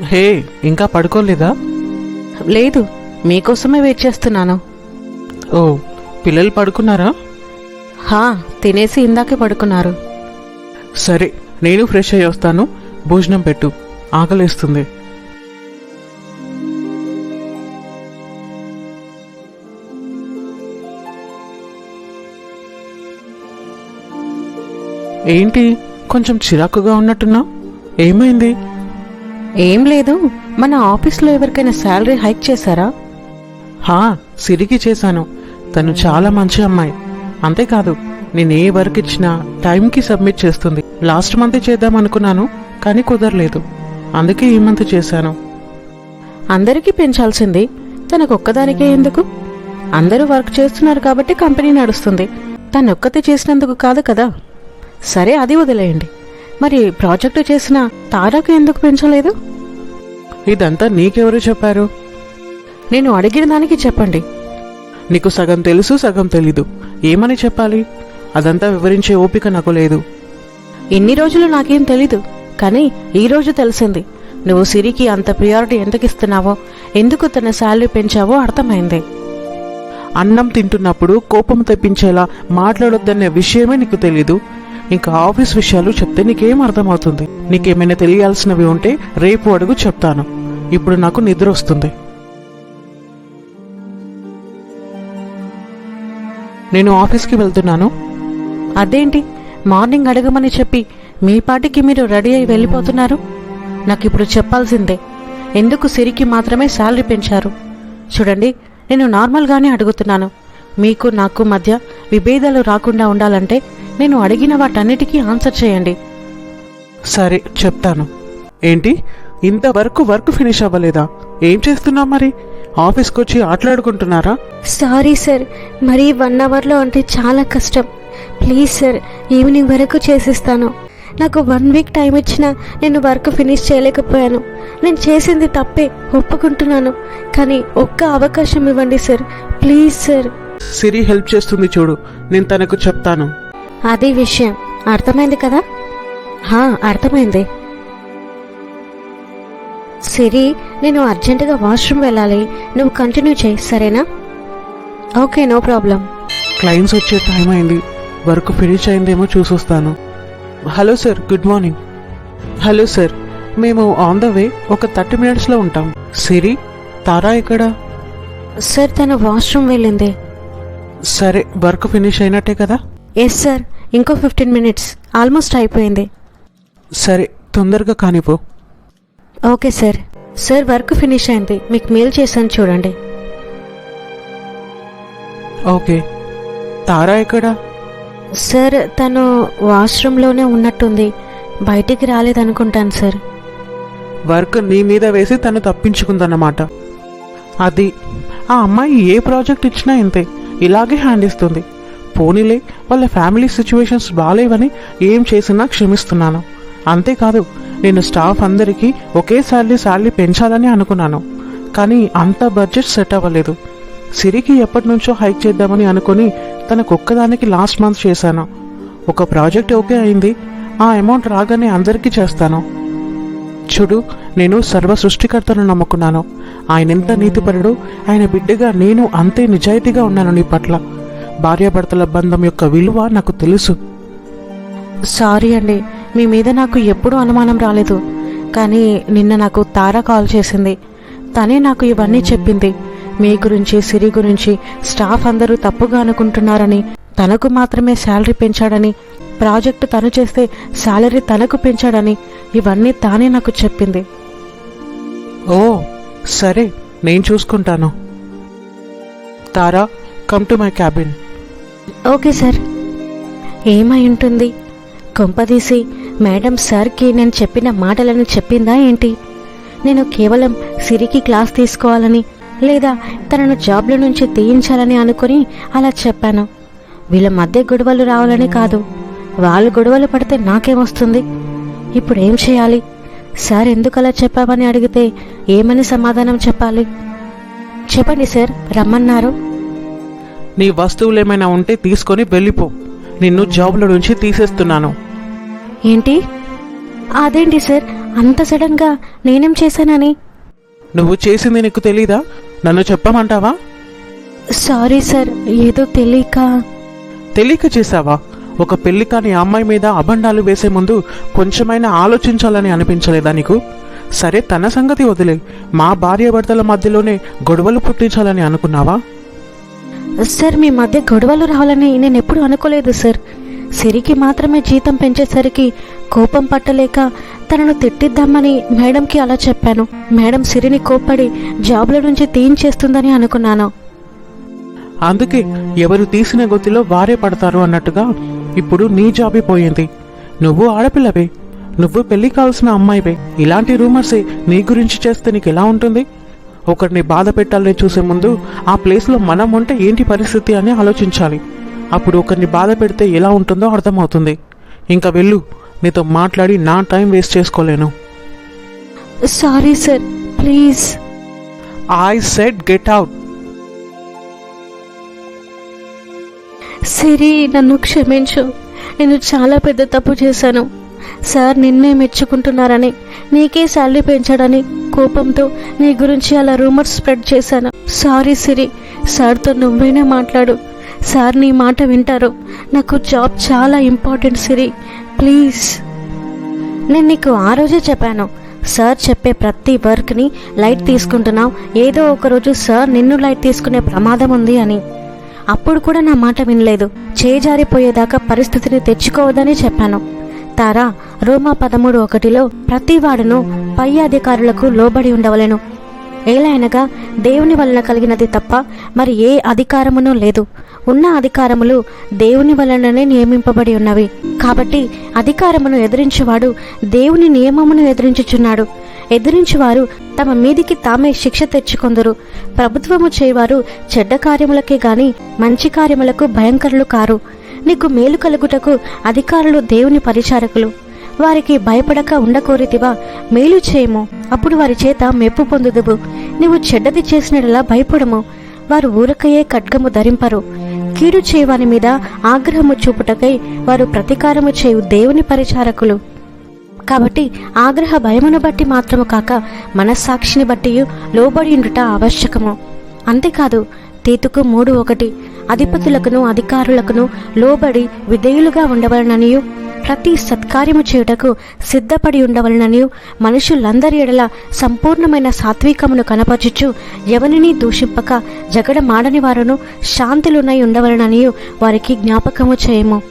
హే ఇంకా పడుకోలేదా? లేదు మీకోసమే వెయిట్ చేస్తున్నాను. ఓ పిల్లలు పడుకున్నారా? హా తినేసి ఇందాకే పడుకున్నారు. సరే నేను ఫ్రెష్ అయ్యి వస్తాను. భోజనం పెట్టు ఆకలేస్తుంది. ఏంటి కొంచెం చిరాకుగా ఉన్నట్టున్నా? ఏమైంది? ఏం లేదు. మన ఆఫీస్లో ఎవరికైనా శాలరీ హైక్ చేశారా? హా సిరికి చేశాను. తను చాలా మంచి అమ్మాయి. అంతేకాదు నేను ఏ వర్క్ ఇచ్చినా టైంకి సబ్మిట్ చేస్తుంది. లాస్ట్ మంత్ చేద్దాం అనుకున్నాను కానీ కుదరలేదు. అందుకే ఈ మంత్ చేశాను. అందరికీ పెంచాల్సింది. తనకు ఒక్కదానికే ఎందుకు? అందరూ వర్క్ చేస్తున్నారు కాబట్టి కంపెనీ నడుస్తుంది. తను ఒక్కతే చేసినందుకు కాదు కదా? సరే అది వదిలేయండి. మరి ప్రాజెక్టు చేసిన తారాకు ఎందుకు పెంచలేదు? ఇదంతా నీకెవరు చెప్పారు? నేను అడిగిన దానికి చెప్పండి. నీకు సగం తెలుసు సగం తెలీదు. ఏమని చెప్పాలి? అదంతా వివరించే ఓపిక నాకు లేదు. ఇన్ని రోజులు నాకేం తెలీదు కానీ ఈ రోజు తెలిసింది. నువ్వు సిరికి అంత ప్రియారిటీ ఎందుకు ఇస్తున్నావో ఎందుకు తన శాలరీ పెంచావో అర్థమైంది. అన్నం తింటున్నప్పుడు కోపం తెప్పించేలా మాట్లాడొద్దనే విషయమే నీకు తెలీదు. ఇంకా ఆఫీస్ విషయాలు చెప్తే నీకేం అర్థమవుతుంది? నీకేమైనా తెలియాల్సినవి ఉంటే రేపు అడుగు చెప్తాను. ఇప్పుడు నాకు నిద్ర వస్తుంది. నేను ఆఫీస్కి వెళ్తున్నాను. అదేంటి? మార్నింగ్ అడగమని చెప్పి మీ పాటికి మీరు రెడీ అయి వెళ్ళిపోతున్నారు? నాకు ఇప్పుడు చెప్పాల్సిందే. ఎందుకు సిరికి మాత్రమే శాలరీ పెంచారు? చూడండి నేను నార్మల్గానే అడుగుతున్నాను. మీకు నాకు మధ్య విభేదాలు రాకుండా ఉండాలంటే నేను అడిగిన వాటన్నిటికీ ఆన్సర్ చేయండి. సరే చెప్తాను. ఏంటి? ఇంతవరకు వర్క్ ఫినిష్ అవ్వలేదా? ఏం చేస్తున్నావు మరి? ఆఫీస్కి వచ్చి ఆటలాడుకుంటున్నారా? సారీ సార్ మరీ వన్ అవర్లో అంటే చాలా కష్టం. ప్లీజ్ సార్ ఈవినింగ్ వరకు చేసిస్తాను. నాకు వన్ వీక్ టైం ఇచ్చినా నేను వర్క్ ఫినిష్ చేయలేకపోయాను. నేను చేసింది తప్పే ఒప్పుకుంటున్నాను. కానీ ఒక్క అవకాశం ఇవ్వండి sir please sir. Siri help చేస్తుంది చూడు నేను తనకు చెప్తాను. అది విషయం. అర్థమైంది కదా? హా అర్థమైంది. సిరి నేను అర్జెంటుగా వాష్రూమ్ వెళ్ళాలి. నువ్వు కంటిన్యూ చేయి సరేనా? Okay no problem. క్లయింట్స్ వచ్చే టైం అయింది. వర్క్ ఫినిష్ అయిందేమో చూసొస్తాను. Hello sir good morning. Hello sir మేము ఆన్ ద వే ఒక థర్టీ మినిట్స్లో ఉంటాం. సిరి తారా ఎక్కడ? సార్ తను వాష్రూమ్ వెళ్ళింది. సరే వర్క్ ఫినిష్ అయినట్టే కదా? ఎస్ సార్ ఇంకో ఫిఫ్టీన్ మినిట్స్ ఆల్మోస్ట్ అయిపోయింది. సరే తొందరగా కానిపో. Okay sir. Sir work finish అయింది. మీకు మెయిల్ చేశాను చూడండి. ఓకే. తారా ఎక్కడ? సార్ తను వాష్రూమ్లోనే ఉన్నట్టుంది. బయటికి రాలేదనుకుంటాను సార్. వర్క్ నీ మీద వేసి తను తప్పించుకుందన్నమాట. అది ఆ అమ్మాయి ఏ ప్రాజెక్ట్ ఇచ్చినా ఇంతే. ఇలాగే హ్యాండ్ ఇస్తుంది. పోనీలే వాళ్ళ ఫ్యామిలీ సిచ్యువేషన్స్ బాగాలేవని ఏం చేసినా క్షమిస్తున్నాను. అంతేకాదు నేను స్టాఫ్ అందరికీ ఒకేసారి శాలరీ పెంచాలని అనుకున్నాను. కానీ అంత బడ్జెట్ సెట్ అవ్వలేదు. సిరికి ఎప్పటి నుంచో హైక్ చేద్దామని అనుకుని తనకు ఒక్కదానికి లాస్ట్ మంత్ చేశాను. ఒక ప్రాజెక్ట్ ఓకే అయింది ఆ అమౌంట్ రాగానే అందరికీ చేస్తాను. చూడు నేను సర్వ సృష్టికర్తను నమ్ముకున్నాను. ఆయన ఎంత నీతిపరుడు ఆయన బిడ్డగా నేను అంతే నిజాయితీగా ఉన్నాను నీ పట్ల. భార్యాభర్తల బంధం యొక్క విలువ నాకు తెలుసు. సారీ అండి మీ మీద నాకు ఎప్పుడూ అనుమానం రాలేదు. కానీ నిన్న నాకు తార కాల్ చేసింది. తనే నాకు ఇవన్నీ చెప్పింది. మీ గురించి సిరి గురించి స్టాఫ్ అందరూ తప్పుగా అనుకుంటున్నారని తనకు మాత్రమే శాలరీ పెంచాడని ప్రాజెక్టు తను చేస్తే శాలరీ తనకు పెంచాడని ఇవన్నీ తానే నాకు చెప్పింది. ఓ సరే నేను చూసుకుంటాను. Tara come to my cabin okay sir. ఏమై ఉంటుంది? కొంపదీసి మేడం సార్కి నేను చెప్పిన మాటలను చెప్పిందా ఏంటి? నేను కేవలం సిరికి క్లాస్ తీసుకోవాలని లేదా తనను జాబ్ల నుంచి తీయించాలని అనుకుని అలా చెప్పాను. వీళ్ళ మధ్య గొడవలు రావాలని కాదు. వాళ్ళు గొడవలు పడితే నాకేమొస్తుంది ఇప్పుడు ఏం చేయాలి? సార్ ఎందుకు అలా చెప్పామని అడిగితే ఏమని సమాధానం చెప్పాలి? చెప్పండి సార్. రమ్మన్నారు. నీ వస్తువులు ఏమైనా ఉంటే తీసుకొని వెళ్ళిపో. నిన్ను జాబ్లో నుంచి తీసేస్తున్నాను. ఏంటి? అదేంటి సార్? అంత సడన్గా నేనేం చేశానని? నువ్వు చేసింది నీకు తెలీదా? నన్ను చెప్పమంటావా? సారీ సార్ ఏదో తెలియక. తెలియక చేసావా ఒక పెళ్ళి కాని అమ్మాయి మీద అబండాలు వేసే ముందు కొంచెమైనా ఆలోచించాలని అనిపించలేదా నీకు? సరే తన సంగతి వదిలే. మా భార్యాభర్తల మధ్యలోనే గొడవలు పుట్టించాలని అనుకున్నావా? సార్ మీ మధ్య గొడవలు రావాలని నేను ఎప్పుడు అనుకోలేదు సార్. సిరికి మాత్రమే జీతం పెంచేసరికి కోపం పట్టలేక తనను తిట్టిద్దామని మేడంకి అలా చెప్పాను. మేడం సిరిని కోప్పడి జాబ్ల నుంచి తీయించేస్తుందని అనుకున్నాను. అందుకే ఎవరు తీసిన గొత్తిలో వారే పడతారు అన్నట్టుగా ఇప్పుడు నీ జాబే పోయింది. నువ్వు ఆడపిల్లవే. నువ్వు పెళ్ళి కావాల్సిన అమ్మాయివే. ఇలాంటి రూమర్సే నీ గురించి చేస్తే నీకు ఎలా ఉంటుంది? ఒకరిని బాధ పెట్టాలని చూసే ముందు ఆ ప్లేస్లో మనం ఉంటే ఏంటి పరిస్థితి అని ఆలోచించాలి. అప్పుడు ఒకరిని బాధ పెడితే ఎలా ఉంటుందో అర్థమవుతుంది. ఇంకా వెళ్ళు నీతో మాట్లాడి నా టైం వేస్ట్ చేసుకోలేను. Sorry sir please I said get out Siri నన్ను క్షమించు. నేను చాలా పెద్ద తప్పు చేశాను. సార్ నిన్నే మెచ్చుకుంటున్నారని నీకే శాలరీ పెంచాడని. కోపంతో నీ గురించి అలా రూమర్స్ స్ప్రెడ్ చేశాను. సారీ సిరి సార్తో నువ్వైనా మాట్లాడు. సార్ నీ మాట వింటారు. నాకు జాబ్ చాలా ఇంపార్టెంట్ సిరి ప్లీజ్. నేను నీకు ఆ రోజే చెప్పాను. సార్ చెప్పే ప్రతి వర్క్ని లైట్ తీసుకుంటున్నావు. ఏదో ఒక రోజు సార్ నిన్ను లైట్ తీసుకునే ప్రమాదం ఉంది అని. అప్పుడు కూడా నా మాట వినలేదు. చేజారిపోయేదాకా పరిస్థితిని తెచ్చుకోవద్దని చెప్పాను. తారా రోమా పదమూడు ఒకటిలో ప్రతి వాడును పై అధికారులకు లోబడి ఉండవలెను. ఏలైనగా దేవుని వలన కలిగినది తప్ప మరి ఏ అధికారమునూ లేదు. ఉన్న అధికారములు దేవుని వలననే నియమింపబడి ఉన్నవి. కాబట్టి అధికారమును ఎదిరించువాడు దేవుని నియమమును ఎదిరించుచున్నాడు. ఎదిరించువారు తమ మీదికి తామే శిక్ష తెచ్చుకొందరు. ప్రభుత్వము చేయవారు చెడ్డ కార్యములకే గాని మంచి కార్యములకు భయంకరులు కారు. నీకు మేలు కలుగుటకు అధికారులు దేవుని పరిచారకులు. వారికి భయపడక ఉండకోరితివా మేలు చేయము. అప్పుడు వారి చేత మెప్పు పొందుదువు. నీవు చెడ్డది చేసినలా భయపడము. వారు ఊరకయే ఖడ్గము ధరింపరు. కీడు చేయవాని మీద ఆగ్రహము చూపుటకై వారు ప్రతీకారము చేయు దేవుని పరిచారకులు. కాబట్టి ఆగ్రహ భయమును బట్టి మాత్రము కాక మనస్సాక్షిని బట్టి లోబడి ఉండుట ఆవశ్యకము. అంతేకాదు తీతుకు మూడు ఒకటి అధిపతులకును అధికారులకును లోబడి విధేయులుగా ఉండవలననియు ప్రతి సత్కార్యము చేయుటకు సిద్ధపడి ఉండవలననియు మనుషులందరి ఎడల సంపూర్ణమైన సాత్వికమును కనపరచుచు ఎవరిని దూషింపక జగడ మాడని వారును శాంతులునై ఉండవలననియు వారికి జ్ఞాపకము చేయము.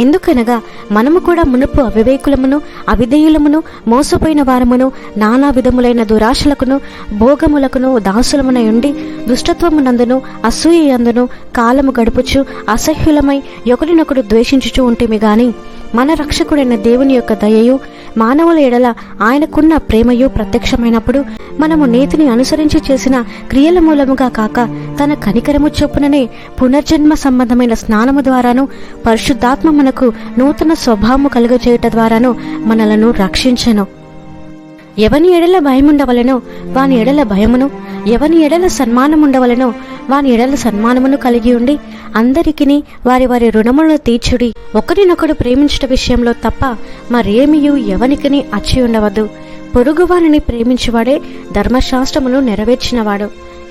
ఎందుకనగా మనము కూడా మునుపు అవివేకులమును అవిధేయులమును మోసపోయిన వారమును నానా విధములైన దురాశలకును భోగములకును దాసులమునై ఉండి దుష్టత్వమునందును అసూయందును కాలము గడుపుచు అసహ్యులమై ఒకరినొకడు ద్వేషించుచూ ఉంటేమి గాని మన రక్షకుడైన దేవుని యొక్క దయయు మానవుల ఎడల ఆయనకున్న ప్రేమయు ప్రత్యక్షమైనప్పుడు మనము నీతిని అనుసరించి చేసిన క్రియల మూలముగా కాక తన కనికరము చొప్పుననే పునర్జన్మ సంబంధమైన స్నానము ద్వారాను పరిశుద్ధాత్మ మనకు నూతన స్వభావము కలుగజేయుట ద్వారాను మనలను రక్షించెను. ఎవని ఎడల భయముండవలనో వాని ఎడల భయమును ఎవని ఎడల సన్మానముండవలనో వాని ఎడల సన్మానమును కలిగి ఉండి అందరికిని వారి వారి రుణములను తీర్చుడి. ఒకరినొకడు ప్రేమించట విషయంలో తప్ప మరేమియు ఎవనికిని అచ్చి ఉండవద్దు పొరుగువారిని ప్రేమించువాడే ధర్మశాస్త్రమును నెరవేర్చినవాడు.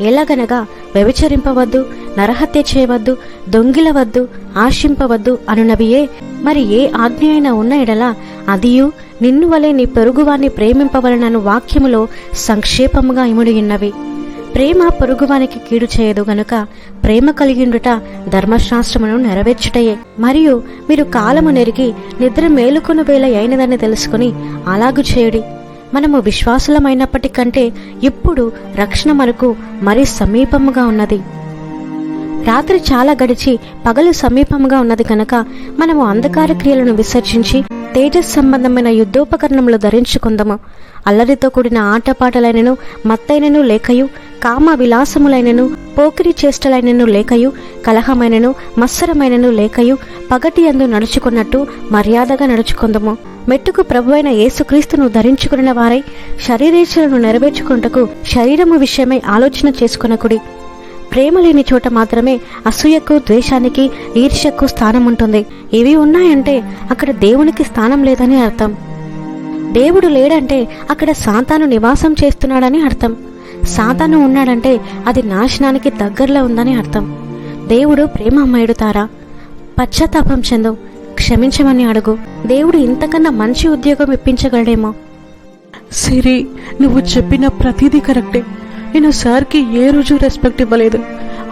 ఎలాగనగా వ్యభిచరింపవద్దు నరహత్య చేయవద్దు దొంగిలవద్దు ఆశింపవద్దు అనునవియే మరి ఏ ఆజ్ఞ అయినా ఉన్న ఎడల అదియు నిన్ను వలె నీ పొరుగువాన్ని ప్రేమింపవలనను వాక్యములో సంక్షేపముగా ఇముడియున్నవి ప్రేమ పొరుగువానికి కీడు చేయదు గనుక ప్రేమ కలిగిండుట ధర్మశాస్త్రమును నెరవేర్చుటయే. మరియు మీరు కాలము నెరిగి నిద్ర మేలుకొను వేళ అయినదని తెలుసుకుని అలాగు చేయుడి. మనము విశ్వాసులమైనప్పటికంటే ఇప్పుడు రక్షణ మనకు మరి సమీపముగా ఉన్నది. రాత్రి చాలా గడిచి పగలు సమీపముగా ఉన్నది కనుక మనము అంధకార క్రియలను విసర్జించి తేజస్ సంబంధమైన యుద్ధోపకరణములు ధరించుకుందాము. అల్లరితో కూడిన ఆటపాటలైనను మత్తైనను లేకయు కామ విలాసములైనను పోకిరి చేష్టలైనను లేకయు కలహమైనను మత్సరమైనను లేకయు పగటి అందు నడుచుకున్నట్టు మర్యాదగా నడుచుకుందము. మెట్టుకు ప్రభువైన యేసుక్రీస్తును ధరించుకున్న వారై శరీరేచ్ఛలను నెరవేర్చుకుంటకు శరీరము విషయమై ఆలోచన చేసుకునకుడి. ప్రేమ లేని చోట మాత్రమే అసూయకు ద్వేషానికి ఈర్ష్యకు స్థానం ఉంటుంది. ఇవి ఉన్నాయంటే అక్కడ దేవునికి స్థానం లేదని అర్థం. దేవుడు లేడంటే అక్కడ సాతాను నివాసం చేస్తున్నాడని అర్థం. సాతాను ఉన్నాడంటే అది నాశనానికి దగ్గరలో ఉందని అర్థం. దేవుడు ప్రేమమయుడు తారా. పశ్చాత్తాపం చెందు. క్షమించమని అడుగు. దేవుడు ఇంతకన్నా మంచి ఉద్యోగం ఇప్పించగలడేమో. సిరి నువ్వు చెప్పిన ప్రతిదీ కరెక్టే. నేను సార్కి ఏ రోజు రెస్పెక్ట్ ఇవ్వలేదు.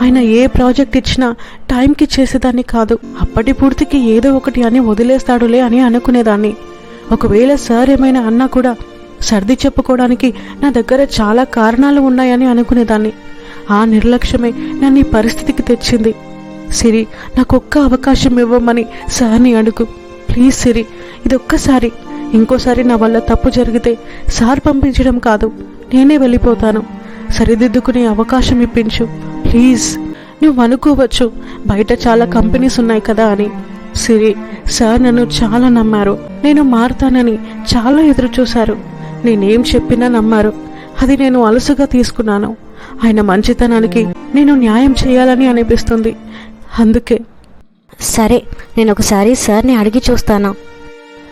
ఆయన ఏ ప్రాజెక్ట్ ఇచ్చినా టైంకి చేసేదాన్ని కాదు. అప్పటి పూర్తికి ఏదో ఒకటి అని వదిలేస్తాడులే అని అనుకునేదాన్ని. ఒకవేళ సార్ ఏమైనా అన్నా కూడా సర్ది చెప్పుకోవడానికి నా దగ్గర చాలా కారణాలు ఉన్నాయని అనుకునేదాన్ని. ఆ నిర్లక్ష్యమే నన్ను ఈ పరిస్థితికి తెచ్చింది. సిరి నాకు ఒక్క అవకాశం ఇవ్వమని సార్ని అడుగు. ప్లీజ్ సిరి ఇది ఒక్కసారి ఇంకోసారి నా వల్ల తప్పు జరిగితే సార్ పంపించడం కాదు. నేనే వెళ్ళిపోతాను. సరిదిద్దుకునే అవకాశం ఇప్పించు. ప్లీజ్. నువ్వు అనుకోవచ్చు బయట చాలా కంపెనీస్ ఉన్నాయి కదా అని. సిరి సార్ నన్ను చాలా నమ్మారు. నేను మారుతానని చాలా ఎదురు చూశారు నేనేం చెప్పినా నమ్మారు. అది నేను అలసుగా తీసుకున్నాను. ఆయన మంచితనానికి నేను న్యాయం చేయాలని అనిపిస్తుంది. అందుకే. సరే నేను ఒకసారి సార్ని అడిగి చూస్తాను.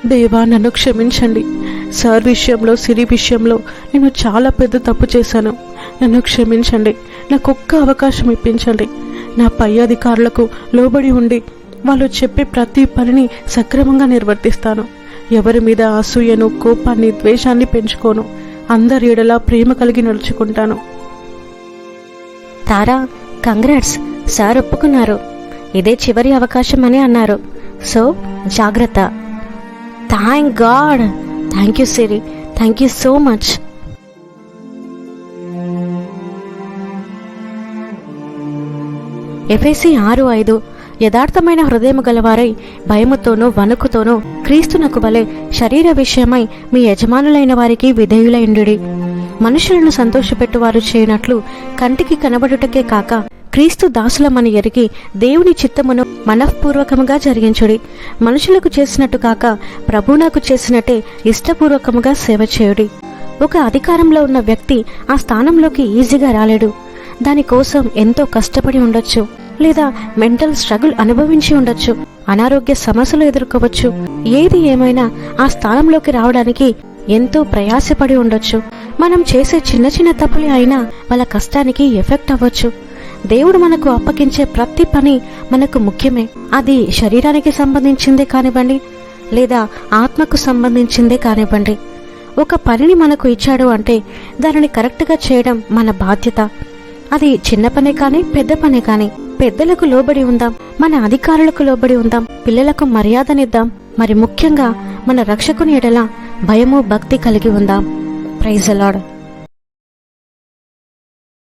దేవా నన్ను క్షమించండి. సార్ విషయంలో సిరి విషయంలో నేను చాలా పెద్ద తప్పు చేశాను. నన్ను క్షమించండి. నాకు ఒక్క అవకాశం ఇప్పించండి. నా పై అధికారులకు లోబడి ఉండి వాళ్ళు చెప్పే ప్రతి పనిని సక్రమంగా నిర్వర్తిస్తాను. ఎవరి మీద అసూయను కోపాన్ని ద్వేషాన్ని పెంచుకోను. అందరి ఎడలా ప్రేమ కలిగి నడుచుకుంటాను. తారా కంగ్రాట్స్. సార్ ఒప్పుకున్నారు. ఇదే చివరి అవకాశం అని అన్నారు. సో జాగ్రత్త. Thank god thank you Siri thank you so much FAC ఆరు ఐదు. యథార్థమైన హృదయము గలవారై భయముతోనూ వణుకుతోనూ క్రీస్తునకు వలె శరీర విషయమై మీ యజమానులైన వారికి విధేయులైండు మనుషులను సంతోషపెట్టువారు చేయనట్లు కంటికి కనబడుటకే కాక క్రీస్తు దాసులమని ఎరిగి దేవుని చిత్తమును మనఃపూర్వకముగా జరిగించుడి. మనుషులకు చేసినట్టు కాక ప్రభువునకు చేసినట్టే ఇష్టపూర్వకముగా సేవ చేయుడి. ఒక అధికారంలో ఉన్న వ్యక్తి ఆ స్థానంలోకి ఈజీగా రాలేడు. దానికోసం ఎంతో కష్టపడి ఉండొచ్చు. లేదా మెంటల్ స్ట్రగుల్ అనుభవించి ఉండొచ్చు. అనారోగ్య సమస్యలు ఎదుర్కోవచ్చు. ఏది ఏమైనా ఆ స్థానంలోకి రావడానికి ఎంతో ప్రయాసపడి ఉండొచ్చు. మనం చేసే చిన్న చిన్న తప్పులే అయినా వాళ్ళ కష్టానికి ఎఫెక్ట్ అవ్వచ్చు. దేవుడు మనకు అప్పగించే ప్రతి పని మనకు ముఖ్యమే. అది శరీరానికి సంబంధించిందే కానివ్వండి లేదా ఆత్మకు సంబంధించిందే కానివ్వండి. ఒక పనిని మనకు ఇచ్చాడు అంటే దానిని కరెక్ట్గా చేయడం మన బాధ్యత. అది చిన్న పనే కానీ పెద్ద పనే కానీ పెద్దలకు లోబడి ఉందాం మన అధికారులకు లోబడి ఉందాం పిల్లలకు మర్యాదనిద్దాం మరి ముఖ్యంగా మన రక్షకుని ఎడల భయము భక్తి కలిగి ఉందాం. ప్రైజ్ అలాడ్